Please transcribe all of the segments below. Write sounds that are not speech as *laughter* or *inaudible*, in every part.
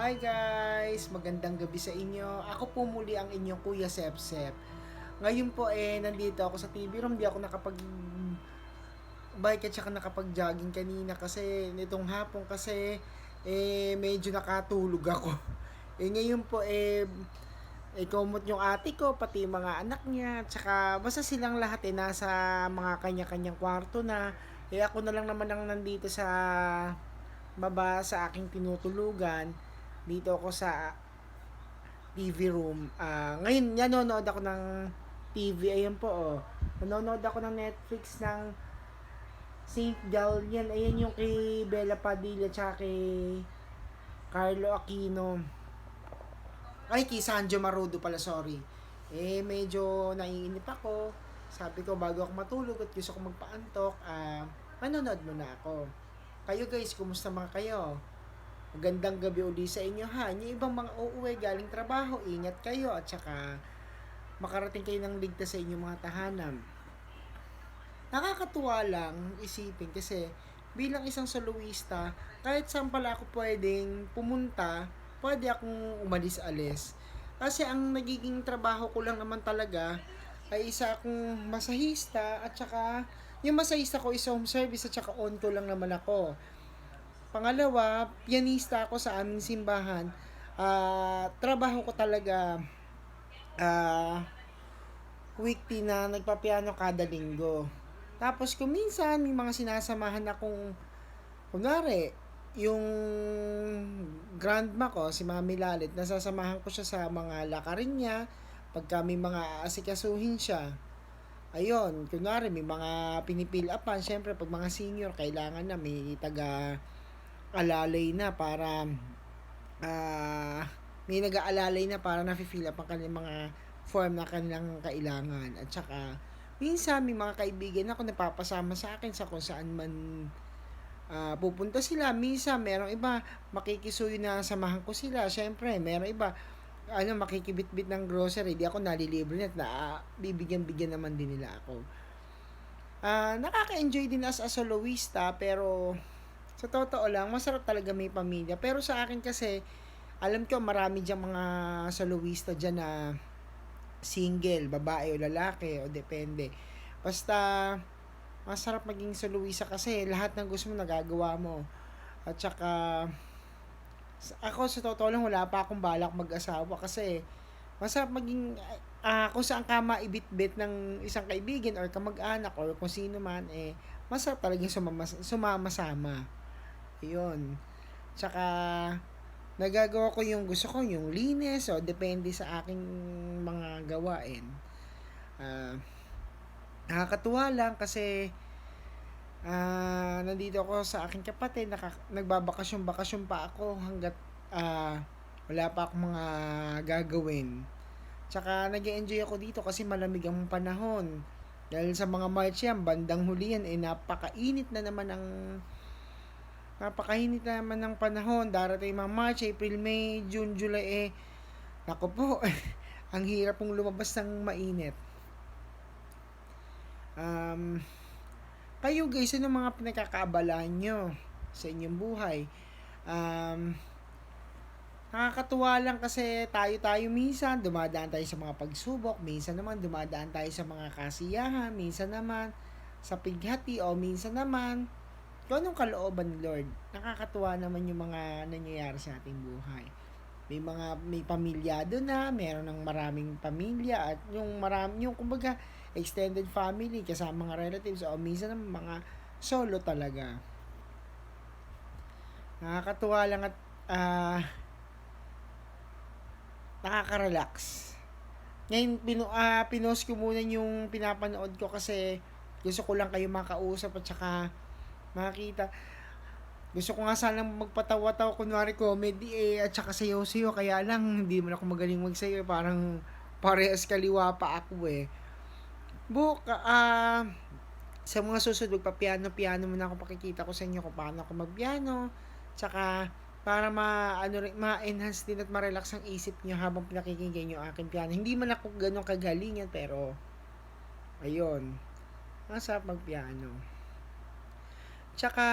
Hi guys! Magandang gabi sa inyo. Ako po muli ang inyong Kuya Sepsep. Ngayon po eh, nandito ako sa TV room. Di ako nakapag bike at saka nakapag-jogging kanina kasi nitong hapon kasi eh medyo nakatulog ako. *laughs* Eh ngayon po eh eh kumot yung ate ko, pati mga anak niya, at saka basta silang lahat eh nasa mga kanya-kanyang kwarto na. Eh ako na lang naman ang nandito sa baba sa aking tinutulugan. Dito ako sa TV room. Ah, ngayon, nanonood ako ng TV. Ayan po, oh. Nanonood ako ng Netflix ng St. Gallian. Ayan yung kay Bella Padilla tsaka kay Carlo Aquino. Ay, kay Sanjo Marudo pala, sorry. Eh, medyo naiinip ako. Sabi ko, bago ako matulog at gusto ko magpaantok, ah, manonood muna ako. Kayo guys, kumusta mga kayo? Magandang gabi uli sa inyo ha. Yung ibang mga uuwi galing trabaho, ingat kayo at saka makarating kayo ng ligtas sa inyong mga tahanan. Nakakatuwa lang isipin kasi bilang isang soloista, kahit saan pala ako pwedeng pumunta, pwede akong umalis-alis. Kasi ang nagiging trabaho ko lang naman talaga ay isa akong masahista at saka yung masahista ko is home service at saka on ko lang naman ako. Pangalawa, pianista ako sa aming simbahan. Ah, trabaho ko talaga ah weekly na nagpapiano kada linggo. Tapos kung minsan may mga sinasamahan akong kunwari, yung grandma ko, si Mami Lalit, nasasamahan ko siya sa mga lakarin niya pagka may mga asikasuhin siya. Ayun, kunwari may mga pinipil upan, syempre pag mga senior, kailangan na may taga alalay na para ah may nag-aalalay na para na-fill up ang kanilang mga form na kanilang kailangan. At saka, minsan may mga kaibigan ako napapasama sa akin sa kung saan man ah, pupunta sila. Minsan, merong iba, makikisuyo na samahan ko sila. Siyempre, merong iba, ano, makikibit-bit ng grocery. Di ako nalilibre na ah, bibigyan-bigyan naman din nila ako. Ah, nakaka-enjoy din as a soloista, pero sa totoo lang, masarap talaga may pamilya. Pero sa akin kasi, alam ko marami diyang mga soloista dyan na single, babae o lalaki, o depende. Basta, masarap maging soloista kasi lahat ng gusto mo nagagawa mo. At saka, sa- ako sa totoo lang, wala pa akong balak mag-asawa kasi masarap maging, ah kung saan ka maibit-bit ng isang kaibigan or kamag-anak or kung sino man, eh, masarap talagang sumama, sumama-sama. Yun. Tsaka, nagagawa ko yung gusto ko, yung linis, o depende sa aking mga gawain. Ah, nakakatuwa lang kasi ah nandito ako sa aking kapatid, naka, nagbabakasyon-bakasyon pa ako hanggat ah, wala pa akong mga gagawin. Tsaka nag enjoy ako dito kasi malamig ang panahon. Dahil sa mga March yan, bandang huli yan, eh napakainit na naman ang napakainit na naman ng panahon. Darating mga March, April, May, June, July, eh, naku po, *laughs* ang hirap pong lumabas ng mainit. Um, kayo guys, ano mga pinagkakaabalaan nyo sa inyong buhay? Um, nakakatuwa lang kasi tayo-tayo minsan, dumadaan tayo sa mga pagsubok, minsan naman dumadaan tayo sa mga kasiyahan, minsan naman sa pighati, o minsan naman kung anong kalooban ni Lord. Nakakatuwa naman yung mga nangyayari sa ating buhay. May mga may pamilyado na, meron ng maraming pamilya at yung marami yung kumbaga extended family kasama mga relatives o minsan naman mga solo talaga. Nakakatuwa lang at ah nakaka-relax. Ngayon, pinu, ah, pinost ko muna yung pinapanood ko kasi gusto ko lang kayo makausap at saka makita. Gusto ko nga sanang magpatawa-tawa kunwari comedy eh at saka sayo-sayo kaya lang hindi mo ako magaling magsayo parang parehas kaliwa pa ako eh. Book, ah sa mga susunod magpa-piano-piano muna ako pakikita ko sa inyo kung paano ako magpiano. Tsaka para ma ano ma-enhance din at ma-relax ang isip niyo habang pinakikinggan yung aking piano. Hindi man ako ganun kagalingan pero ayun. Masarap magpiano. Tsaka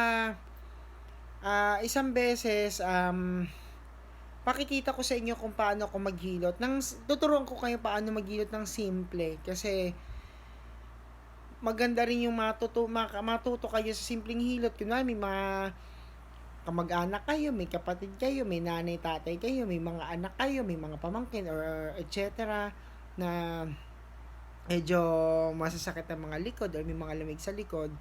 ah isang beses um pakikita ko sa inyo kung paano ako maghilot. Nang, tuturuan ko kayo paano maghilot ng simple. Kasi, maganda rin yung matuto, matuto kayo sa simpleng hilot. Kunwari, may mga kamag-anak kayo, may kapatid kayo, may nanay, tatay kayo, may mga anak kayo, may mga pamangkin, or etc. na medyo masasakit ang mga likod or may mga lamig sa likod.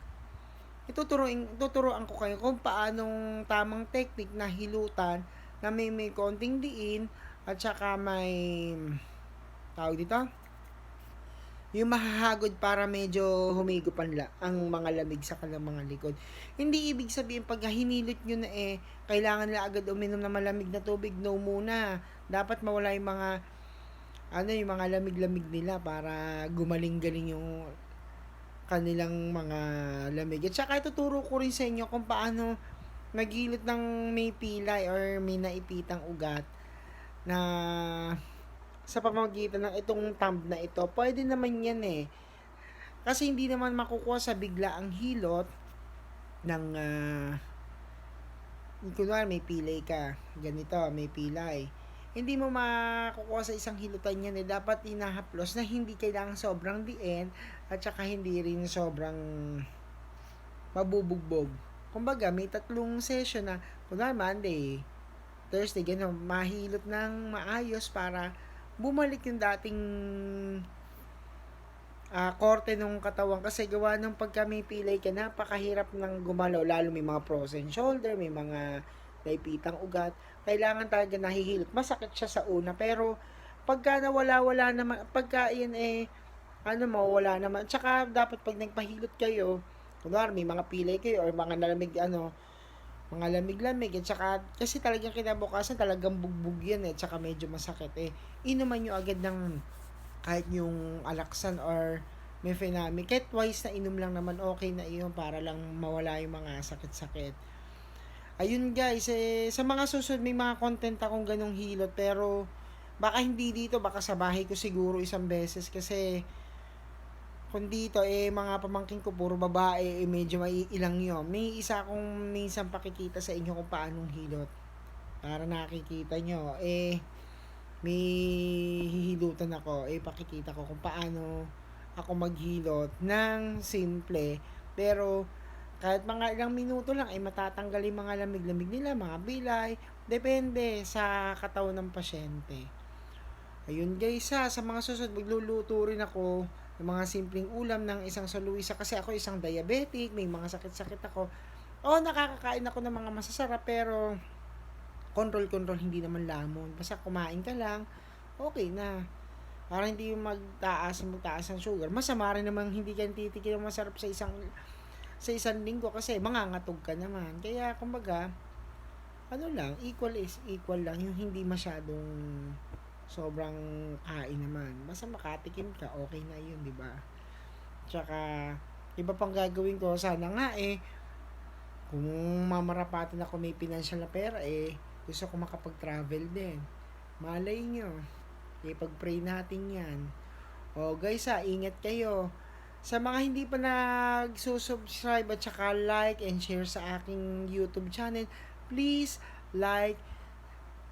Ituturuan, tuturuan ko kayo kung paanong tamang technique na hilutan na may may konting diin at saka may tawag dito yung mahahagod para medyo humigop ang, ang mga lamig sa kanilang mga likod. Hindi ibig sabihin pag hinilot nyo na eh, kailangan na agad uminom ng malamig na tubig. No muna. Dapat mawala yung mga ano yung mga lamig-lamig nila para gumaling-galing yung kanilang mga lamig. At saka ituturo ko rin sa inyo kung paano maghilot ng may pilay or may naipitang ugat na sa pamamagitan ng itong thumb na ito. Pwede naman yan eh. Kasi hindi naman makukuha sa bigla ang hilot ng uh, kunwari may pilay ka. Ganito, may pilay. Hindi mo makukuha sa isang hilutan yan eh. Dapat inahaplos na hindi kailangan sobrang diin at saka hindi rin sobrang mabubugbog. Kumbaga, may tatlong session na, kunwari Monday, Thursday, gano'n, mahilot ng maayos para bumalik yung dating uh, korte ng katawan kasi gawa ng pagka may pilay ka napakahirap ng gumalaw lalo may mga frozen shoulder may mga naipitang ugat kailangan talaga nahihilot masakit siya sa una pero pagka nawala wala naman pagka yun eh ano mo wala naman. Tsaka dapat pag nagpahilot kayo kunwari may mga pilay kayo or mga nalamig ano mga lamig-lamig at saka kasi talagang kinabukasan talagang bugbog yan eh at saka medyo masakit eh. Inuman nyo agad ng kahit yung alaksan or mefenamic kahit twice na inom lang naman okay na iyon para lang mawala yung mga sakit-sakit ayun guys eh, sa mga susunod may mga content akong ganong hilot pero baka hindi dito baka sa bahay ko siguro isang beses kasi kung dito, eh, mga pamangking ko, puro babae, eh, medyo may ilang yun. May isa akong minsan pakikita sa inyo kung paanong hilot. Para nakikita nyo, eh, may hihilutan ako, eh, pakikita ko kung paano ako maghilot ng simple. Pero, kahit mga ilang minuto lang, ay eh, matatanggal yung mga lamig-lamig nila, mga bilay. Depende sa katawan ng pasyente. Ayun guys ha, sa mga susunod, magluluto rin ako ng mga simpleng ulam ng isang saluisa kasi ako isang diabetic, may mga sakit-sakit ako. O nakakakain ako ng mga masasarap pero control-control hindi naman lamon. Basta kumain ka lang, okay na. Para hindi yung magtaas, magtaas ng sugar. Masama rin naman hindi ka titikin ng masarap sa isang sa isang linggo kasi mangangatog ka naman. Kaya kumbaga, ano lang, equal is equal lang. Yung hindi masyadong sobrang kain naman. Basta makatikim ka, okay na yun, di ba? Tsaka, iba pang gagawin ko, sana nga eh, kung mamarapatin ako may financial na pera eh, gusto ko makapag-travel din. Malay nyo, ipag-pray natin yan. O guys ha, ingat kayo. Sa mga hindi pa nag-subscribe at saka like and share sa aking YouTube channel, please like,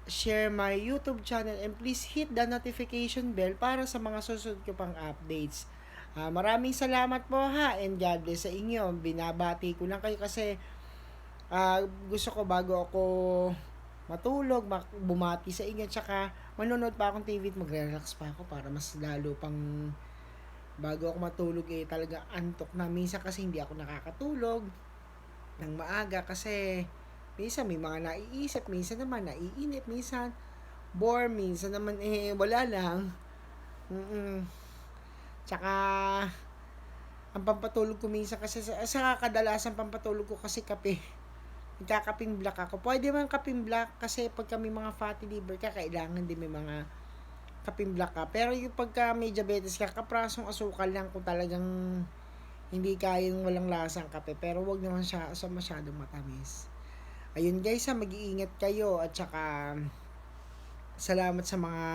share my YouTube channel and please hit the notification bell para sa mga susunod ko pang updates. Uh, maraming salamat po ha and God bless sa inyo. Binabati ko lang kayo kasi uh, gusto ko bago ako matulog, bumati sa inyo, tsaka manonood pa akong TV at magre-relax pa ako para mas lalo pang bago ako matulog eh talaga antok na minsan kasi hindi ako nakakatulog ng maaga kasi Minsan may mga naiisip, minsan naman naiinip, minsan bore, minsan naman eh wala lang. Mm-mm. Tsaka ang pampatulog ko minsan kasi sa, sa kadalasan pampatulog ko kasi kape. Nagkakaping black ako. Pwede man kaping black kasi pag kami mga fatty liver ka, kailangan din may mga kaping black ka. Pero yung pagka may diabetes ka, kaprasong asukal lang kung talagang hindi kayang walang lasang kape. Pero wag naman siya sa masyadong matamis. Ayun guys ha, mag-iingat kayo at saka salamat sa mga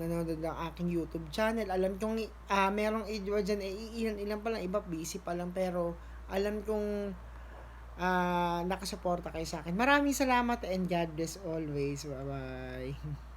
nanonood ng aking YouTube channel. Alam kong uh, merong iba dyan, eh, ilan ilan pa lang, iba busy pa lang, pero alam kong ah nakasuporta kayo sa akin. Maraming salamat and God bless always. Bye-bye. *laughs*